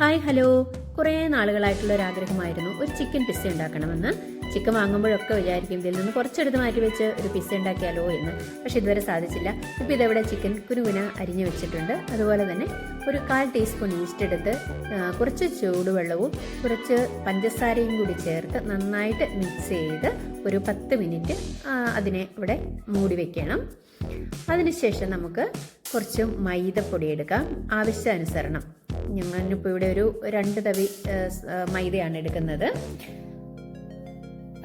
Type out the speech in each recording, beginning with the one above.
Hi hello. കുറേ നാളുകളായിട്ടുള്ള ഒരു ആഗ്രഹമായിരുന്നു ഒരു ചിക്കൻ പിസ്സ ഉണ്ടാക്കണമെന്ന്. ചിക്കൻ വാങ്ങുമ്പോഴൊക്കെ വിചാരിക്കും ഇതിൽ നിന്ന് കുറച്ചെടുത്ത് മാറ്റി വെച്ച് ഒരു പിസ്സ ഉണ്ടാക്കിയാലോ എന്ന്. പക്ഷെ ഇതുവരെ സാധിച്ചില്ല. ഇപ്പോൾ ഇതവിടെ ചിക്കൻ കുനുകുന അരിഞ്ഞു വെച്ചിട്ടുണ്ട്. അതുപോലെ തന്നെ ഒരു കാൽ ടീസ്പൂൺ ഈസ്റ്റ് എടുത്ത് കുറച്ച് ചൂടുവെള്ളവും കുറച്ച് പഞ്ചസാരയും കൂടി ചേർത്ത് നന്നായിട്ട് മിക്സ് ചെയ്ത് ഒരു പത്ത് മിനിറ്റ് അതിനെ ഇവിടെ മൂടി വെക്കണം. അതിനുശേഷം നമുക്ക് കുറച്ച് മൈദപ്പൊടി എടുക്കാം. ആവശ്യാനുസരണം. ഞാനിപ്പോൾ ഇവിടെ ഒരു രണ്ട് തവി മൈദയാണ് എടുക്കുന്നത്.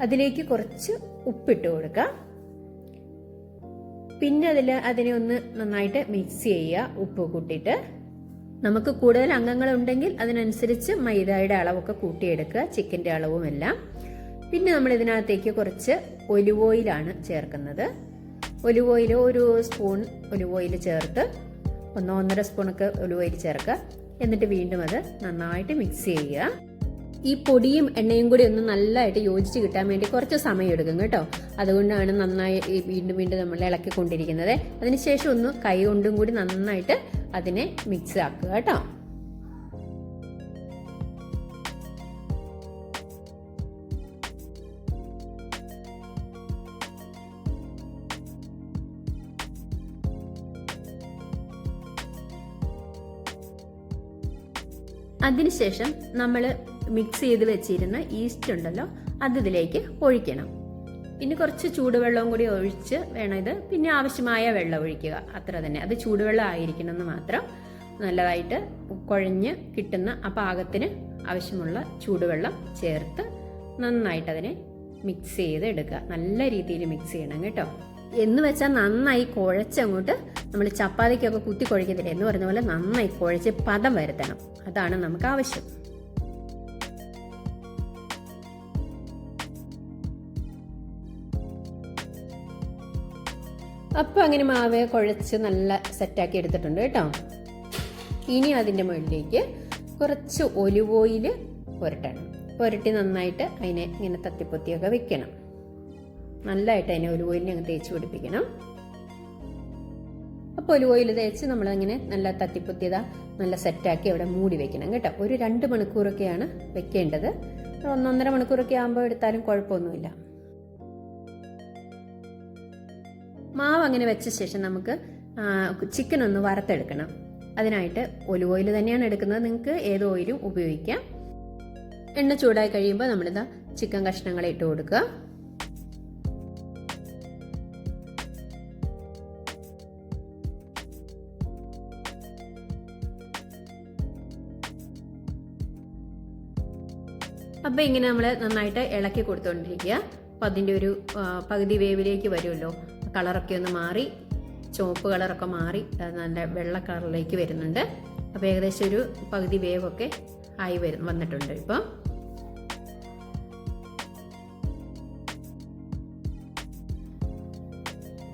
അതിലേക്ക് കുറച്ച് ഉപ്പിട്ട് കൊടുക്കുക. പിന്നെ അതിൽ അതിനെ ഒന്ന് നന്നായിട്ട് മിക്സ് ചെയ്യുക ഉപ്പ് കൂട്ടിയിട്ട്. നമുക്ക് കൂടുതൽ അംഗങ്ങളുണ്ടെങ്കിൽ അതിനനുസരിച്ച് മൈദയുടെ അളവൊക്കെ കൂട്ടിയെടുക്കുക ചിക്കന്റെ അളവും എല്ലാം. പിന്നെ നമ്മൾ ഇതിനകത്തേക്ക് കുറച്ച് ഒലിവ് ഓയിലാണ് ചേർക്കുന്നത്. ഒലിവ് ഓയിൽ ഒരു സ്പൂൺ ഒലിവ് ഓയിൽ ചേർത്ത് ഒന്നോ ഒന്നര സ്പൂണൊക്കെ ഒലിവ് ഓയിൽ ചേർക്കുക. എന്നിട്ട് വീണ്ടും അത് നന്നായിട്ട് മിക്സ് ചെയ്യുക. ഈ പൊടിയും എണ്ണയും കൂടി ഒന്ന് നല്ലതായിട്ട് യോജിച്ച് കിട്ടാൻ വേണ്ടി കുറച്ച് സമയം എടുക്കും കേട്ടോ. അതുകൊണ്ടാണ് നന്നായി വീണ്ടും വീണ്ടും നമ്മൾ ഇളക്കിക്കൊണ്ടിരിക്കുന്നത്. അതിനുശേഷം ഒന്ന് കൈ കൊണ്ടും കൂടി നന്നായിട്ട് അതിനെ മിക്സ് ആക്കുക കേട്ടോ. അതിനുശേഷം നമ്മൾ മിക്സ് ചെയ്ത് വെച്ചിരുന്ന ഈസ്റ്റ് ഉണ്ടല്ലോ അത് ഇതിലേക്ക് ഒഴിക്കണം. പിന്നെ കുറച്ച് ചൂടുവെള്ളവും കൂടി ഒഴിച്ച് വേണം ഇത്. പിന്നെ ആവശ്യമായ വെള്ളം ഒഴിക്കുക അത്ര തന്നെ. അത് ചൂടുവെള്ളം ആയിരിക്കണം എന്ന് മാത്രം നല്ലതായിട്ട് കുഴഞ്ഞ് കിട്ടുന്ന ആ പാകത്തിന് ആവശ്യമുള്ള ചൂടുവെള്ളം ചേർത്ത് നന്നായിട്ട് അതിനെ മിക്സ് ചെയ്ത് എടുക്കുക നല്ല രീതിയിൽ മിക്സ് ചെയ്യണം കേട്ടോ. എന്ന് വെച്ചാൽ നന്നായി കുഴച്ചങ്ങോട്ട് നമ്മൾ ചപ്പാത്തിക്കൊക്കെ കുത്തി കുഴക്കത്തില്ല എന്ന് പറഞ്ഞ പോലെ നന്നായി കുഴച്ച് പദം വരുത്തണം. അതാണ് നമുക്ക് ആവശ്യം. അപ്പോൾ അങ്ങനെ മാവ് കുഴച്ച് നല്ല സെറ്റാക്കി എടുത്തിട്ടുണ്ട് കേട്ടോ. ഇനി അതിന്റെ മുകളിലേക്ക് കുറച്ച് ഒലിവ് ഓയിൽ പുരട്ടണം. പുരട്ടി നന്നായിട്ട് അതിനെ ഇങ്ങനെ തത്തിപ്പൊത്തിയൊക്കെ വെക്കണം. നല്ലതായിട്ട് അതിനെ ഒലിവ് ഓയിലിനെ അങ്ങ് തേച്ച് പിടിപ്പിക്കണം. അപ്പോൾ ഒലിവ് ഓയിൽ തേച്ച് നമ്മളങ്ങനെ നല്ല തത്തിപ്പൊത്തിയതാ നല്ല സെറ്റാക്കി അവിടെ മൂടി വെക്കണം കേട്ടോ. ഒരു രണ്ട് മണിക്കൂറൊക്കെയാണ് വെക്കേണ്ടത്. ഒന്നൊന്നര മണിക്കൂറൊക്കെ ആകുമ്പോൾ എടുത്താലും കുഴപ്പമൊന്നുമില്ല. മാവ് അങ്ങനെ വെച്ച ശേഷം നമുക്ക് ചിക്കൻ ഒന്ന് വറുത്തെടുക്കണം. അതിനായിട്ട് ഒലിവ് ഓയിൽ തന്നെയാണ് എടുക്കുന്നത്. നിങ്ങൾക്ക് ഏത് ഓയിലും ഉപയോഗിക്കാം. എണ്ണ ചൂടായി കഴിയുമ്പോൾ നമ്മളിതാ ചിക്കൻ കഷ്ണങ്ങളെ ഇട്ട് കൊടുക്കുക. അപ്പോൾ ഇങ്ങനെ നമ്മൾ നന്നായിട്ട് ഇളക്കി കൊടുത്തുകൊണ്ടിരിക്കുക അപ്പം അതിന്റെ ഒരു പകുതി വേവിലേക്ക് വരുമല്ലോ. കളറൊക്കെ ഒന്ന് മാറി ചുവപ്പ് കളറൊക്കെ മാറി നല്ല വെള്ള കളറിലേക്ക് വരുന്നുണ്ട്. അപ്പോൾ ഏകദേശം ഒരു പകുതി വേവൊക്കെ ആയി വരും വന്നിട്ടുണ്ട് ഇപ്പം.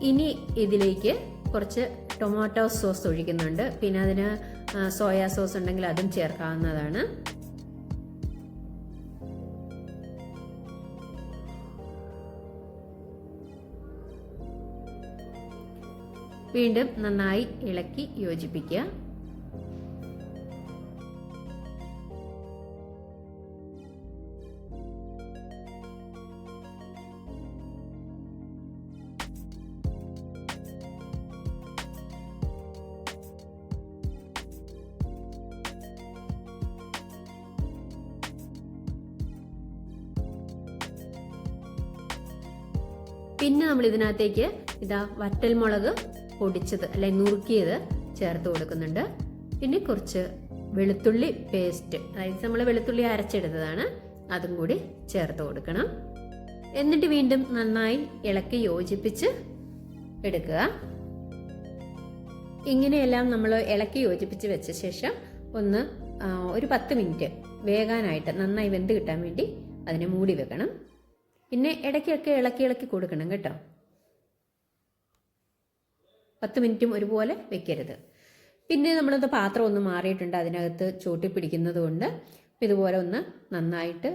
ഇനി ഇതിലേക്ക് കുറച്ച് ടൊമാറ്റോ സോസ് ഒഴിക്കുന്നുണ്ട്. പിന്നെ അതിന് സോയാ സോസ് ഉണ്ടെങ്കിൽ അതും ചേർക്കാവുന്നതാണ്. വീണ്ടും നന്നായി ഇളക്കി യോജിപ്പിക്കുക. പിന്നെ നമ്മൾ ഇതിനകത്തേക്ക് ഇതാ വറ്റൽമുളക് പൊടിച്ചത് അല്ലെ നുറുക്കിയത് ചേർത്ത് കൊടുക്കുന്നുണ്ട്. പിന്നെ കുറച്ച് വെളുത്തുള്ളി പേസ്റ്റ് അതായത് നമ്മൾ വെളുത്തുള്ളി അരച്ചെടുത്തതാണ് അതും കൂടി ചേർത്ത് കൊടുക്കണം. എന്നിട്ട് വീണ്ടും നന്നായി ഇളക്കി യോജിപ്പിച്ച് എടുക്കുക. ഇങ്ങനെയെല്ലാം നമ്മൾ ഇളക്കി യോജിപ്പിച്ച് വെച്ച ശേഷം ഒന്ന് ഒരു പത്ത് മിനിറ്റ് വേകാനായിട്ട് നന്നായി വെന്ത് കിട്ടാൻ വേണ്ടി അതിനെ മൂടി വെക്കണം. പിന്നെ ഇടയ്ക്കൊക്കെ ഇളക്കി ഇളക്കി കൊടുക്കണം കേട്ടോ. പത്ത് മിനിറ്റും ഒരുപോലെ വെക്കരുത്. പിന്നെ നമ്മളത് പാത്രം ഒന്ന് മാറിയിട്ടുണ്ട് അതിനകത്ത് ചൂട്ടി പിടിക്കുന്നത് കൊണ്ട് ഇതുപോലെ ഒന്ന് നന്നായിട്ട്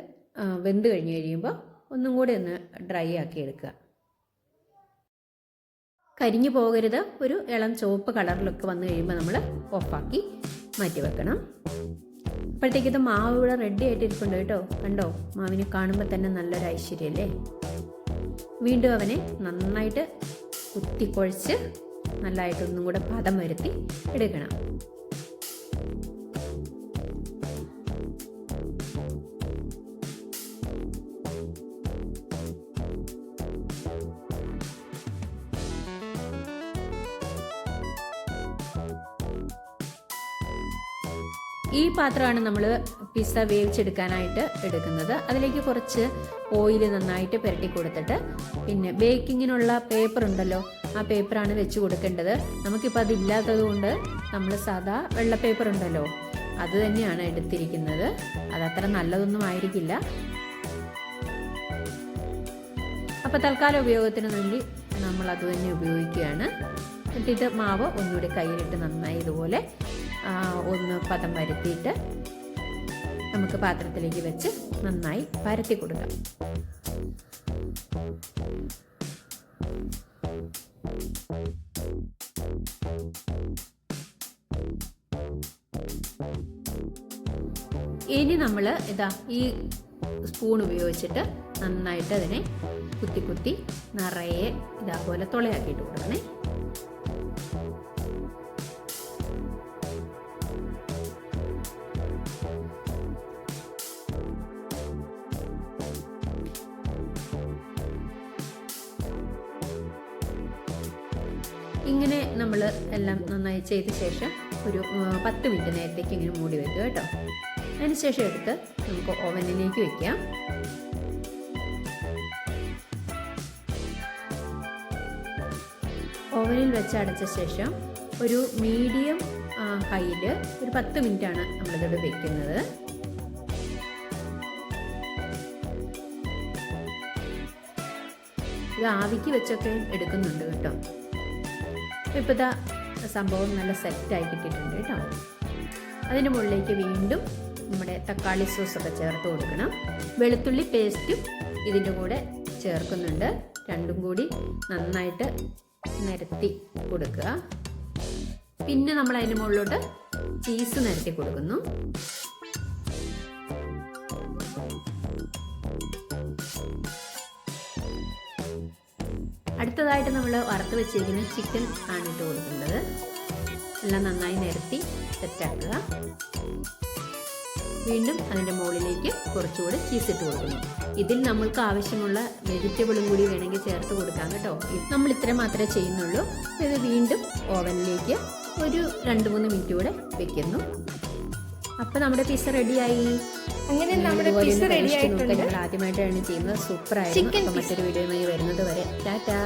വെന്ത് കഴിഞ്ഞ് കഴിയുമ്പോൾ ഒന്നും കൂടി ഒന്ന് ഡ്രൈ ആക്കി എടുക്കുക. കരിഞ്ഞു പോകരുത്. ഒരു ഇളം ചുവപ്പ് കളറിലൊക്കെ വന്നു കഴിയുമ്പോൾ നമ്മൾ ഓഫാക്കി മാറ്റി വെക്കണം. അപ്പോഴത്തേക്ക് മാവ് ഇവിടെ റെഡി ആയിട്ടിരിക്കുന്നുണ്ട് കേട്ടോ. കണ്ടോ? മാവിനെ കാണുമ്പോൾ തന്നെ നല്ലൊരു ഐശ്വര്യല്ലേ? വീണ്ടും അവനെ നന്നായിട്ട് കുത്തിക്കുഴച്ച് നല്ലതായിട്ട് ഒന്നും കൂടെ പദം വരുത്തി എടുക്കണം. ഈ പാത്രമാണ് നമ്മൾ പിസ്സ വേവിച്ചെടുക്കാനായിട്ട് എടുക്കുന്നത്. അതിലേക്ക് കുറച്ച് ഓയിൽ നന്നായിട്ട് പുരട്ടി കൊടുത്തിട്ട് പിന്നെ ബേക്കിങ്ങിനുള്ള പേപ്പർ ഉണ്ടല്ലോ ആ പേപ്പറാണ് വെച്ച് കൊടുക്കേണ്ടത്. നമുക്കിപ്പോൾ അതില്ലാത്തത് കൊണ്ട് നമ്മൾ സാധാ വെള്ള പേപ്പർ ഉണ്ടല്ലോ അത് തന്നെയാണ് എടുത്തിരിക്കുന്നത്. അതത്ര നല്ലതൊന്നും ആയിരിക്കില്ല. അപ്പോൾ തൽക്കാല ഉപയോഗത്തിന് വേണ്ടി നമ്മൾ അത് തന്നെ ഉപയോഗിക്കുകയാണ്. എന്നിട്ട് ഇത് മാവ് ഒന്നുകൂടി കയ്യിലിട്ട് നന്നായി ഇതുപോലെ ഒന്ന് പദം വരുത്തിയിട്ട് നമുക്ക് പാത്രത്തിലേക്ക് വെച്ച് നന്നായി പരത്തി കൊടുക്കാം. ഇനി നമ്മൾ ഇതാ ഈ സ്പൂൺ ഉപയോഗിച്ചിട്ട് നന്നായിട്ട് അതിനെ കുത്തി കുത്തി നിറയെ ഇതാപോലെ തുളയാക്കിയിട്ട് കൊടുക്കണേ. ഇങ്ങനെ നമ്മൾ എല്ലാം നന്നായി ചെയ്ത ശേഷം ഒരു പത്ത് മിനിറ്റ് നേരത്തേക്ക് ഇങ്ങനെ മൂടി വെക്കുക കേട്ടോ. അതിനുശേഷം എടുത്ത് നമുക്ക് ഓവനിലേക്ക് വെക്കാം. ഓവനിൽ വെച്ച് അടച്ച ശേഷം ഒരു മീഡിയം ഹൈയിൽ ഒരു പത്ത് മിനിറ്റാണ് നമ്മളിതോട് വെക്കുന്നത്. ഇത് ആവിക്ക് വെച്ചൊക്കെ എടുക്കുന്നുണ്ട് കേട്ടോ. ഇപ്പോൾ ഇതാ സംഭവം നല്ല സെറ്റായി കിട്ടിയിട്ടുണ്ട് കേട്ടോ. അതിന് മുകളിലേക്ക് വീണ്ടും നമ്മുടെ തക്കാളി സോസൊക്കെ ചേർത്ത് കൊടുക്കണം. വെളുത്തുള്ളി പേസ്റ്റും ഇതിന്റെ കൂടെ ചേർക്കുന്നുണ്ട്. രണ്ടും കൂടി നന്നായിട്ട് നിരത്തി കൊടുക്കുക. പിന്നെ നമ്മൾ അതിന് മുകളിലോട്ട് ചീസ് നിരത്തി കൊടുക്കുന്നു. അടുത്തതായിട്ട് നമ്മൾ വറുത്ത് വെച്ചിരിക്കുന്ന ചിക്കൻ ആണ് ഇട്ട് കൊടുക്കുന്നത്. എല്ലാം നന്നായി നിരത്തി സെറ്റാക്കുക വീണ്ടും അതിന്റെ മുകളിലേക്ക് കുറച്ചുകൂടി ചീസ് ഇട്ട് കൊടുക്കുന്നു. ഇതിൽ നമ്മൾക്ക് ആവശ്യമുള്ള വെജിറ്റബിളും കൂടി വേണമെങ്കിൽ ചേർത്ത് കൊടുക്കാം കേട്ടോ. നമ്മൾ ഇത്ര മാത്രമേ ചെയ്യുന്നുള്ളൂ. ഇത് വീണ്ടും ഓവനിലേക്ക് ഒരു രണ്ട് മൂന്ന് മിനിറ്റ് കൂടെ വെക്കുന്നു. അപ്പം നമ്മുടെ പിസ്സ റെഡിയായി അങ്ങനെ നമ്മുടെ പിസ്സ റെഡി ആയിട്ടുണ്ട്. ആദ്യമായിട്ടാണ് ചെയ്യുന്നത്. അപ്പം മറ്റൊരു വീഡിയോയുമായി വരുന്നത് വരെ. ടാറ്റാ.